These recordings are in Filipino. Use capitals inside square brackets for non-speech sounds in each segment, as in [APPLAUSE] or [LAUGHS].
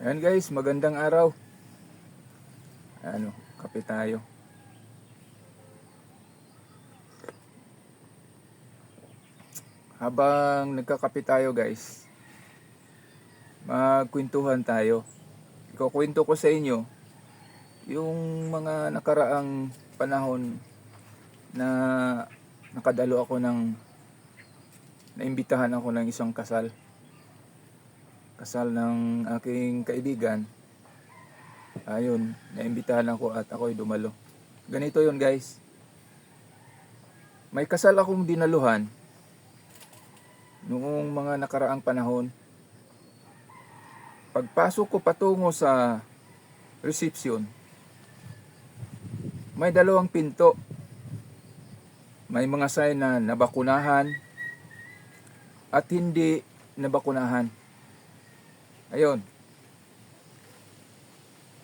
Ayan guys, magandang araw. Ano, kape tayo. Habang nagkakape tayo guys, magkwentuhan tayo. Ikukwento ko sa inyo yung mga nakaraang panahon na nakadalo ako ng naimbitahan ako ng isang kasal kasal ng aking kaibigan. Ayun, naimbitahan ako at ako'y dumalo. Ganito yon guys. May kasal akong dinaluhan noong mga nakaraang panahon. Pagpasok ko patungo sa reception, may dalawang pinto. May mga sign na nabakunahan at hindi nabakunahan. Ayun.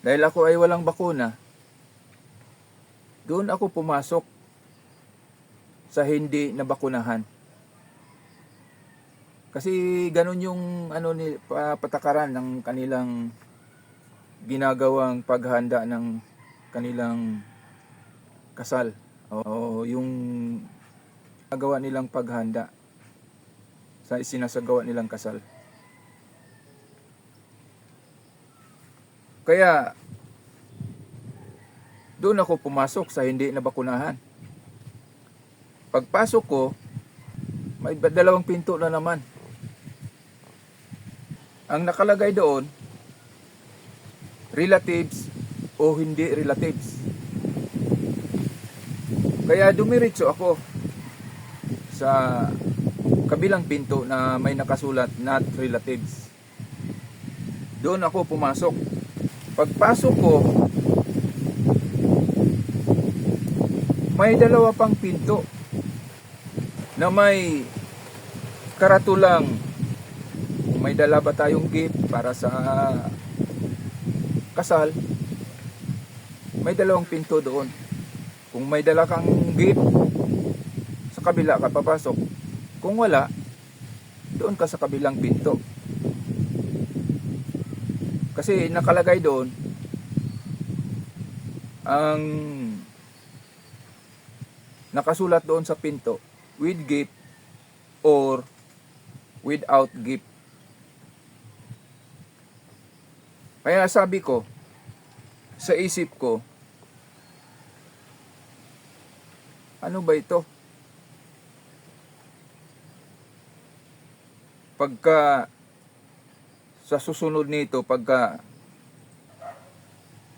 Dahil ako ay walang bakuna, doon ako pumasok sa hindi nabakunahan. Kasi ganun yung ano ni pa- patakaran ng kanilang ginagawang paghanda ng kanilang kasal. O yung ginagawa nilang paghanda sa isinasagawa nilang kasal. Kaya doon ako pumasok sa hindi nabakunahan. Pagpasok ko, may dalawang pinto na naman. Ang nakalagay doon, relatives o hindi relatives. Kaya dumiretso ako sa kabilang pinto na may nakasulat not relatives. Doon ako pumasok. Pagpasok ko, may dalawa pang pinto na may karatulang may dala ba tayong gift para sa kasal? May dalawang pinto doon. Kung may dala kang gift sa kabila ka papasok kung wala doon ka sa kabilang pinto kasi nakalagay doon ang nakasulat doon sa pinto with gift or without gift. Kaya sabi ko sa isip ko ano ba ito? Pagka sa susunod nito, pagka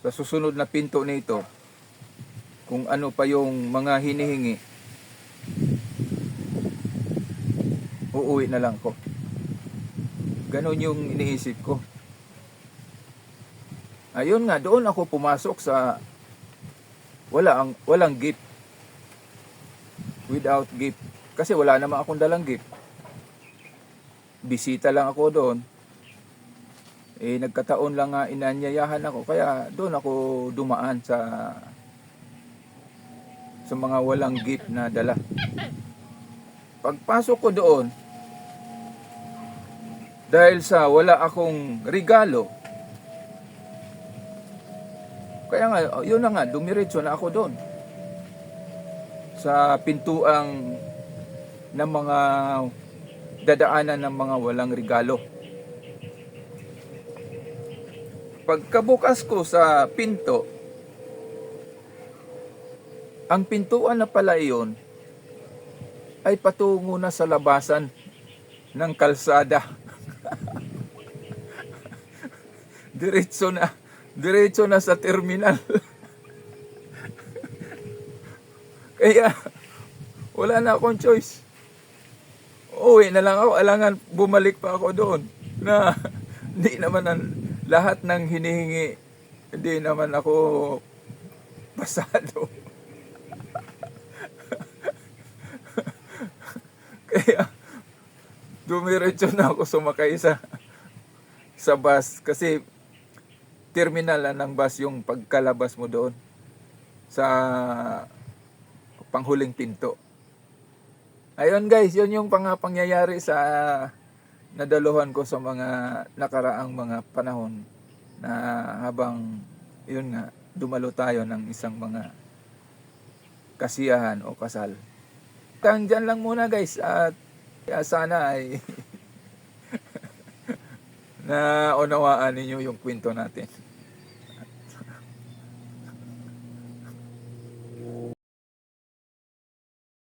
sa susunod na pinto nito, kung ano pa yung mga hinihingi, uuwi na lang ko. Ganon yung iniisip ko. Ayun nga, doon ako pumasok sa wala ang walang gift. Without gift. Kasi wala naman akong dalang gift. Bisita lang ako doon. Eh, nagkataon lang nga inanyayahan ako. Kaya doon ako dumaan sa sa mga walang gift na dala. Pagpasok ko doon, dahil sa wala akong regalo, kaya nga, oh, yun na nga, dumiretso na ako doon. Sa pintuang ng mga dadaanan ng mga walang regalo. Pagkabukas ko sa pinto, ang pintuan na pala iyon ay patungo na sa labasan ng kalsada. [LAUGHS] diretso na, diretso na sa terminal. [LAUGHS] Kaya, wala na akong choice. Uwi na lang ako, alangan bumalik pa ako doon. Na, [LAUGHS] hindi naman ang, lahat ng hinihingi, hindi naman ako pasado. [LAUGHS] Kaya dumiretso na ako sumakay sa sa bus kasi terminal na ng bus yung pagkalabas mo doon sa panghuling pinto. Ayun guys, yun yung pang pangyayari sa nadaluhan ko sa mga nakaraang mga panahon na habang yun nga dumalo tayo ng isang mga kasiyahan o kasal. Hanggang dyan lang muna guys at kaya sana ay [LAUGHS] na unawaan ninyo yung kwento natin.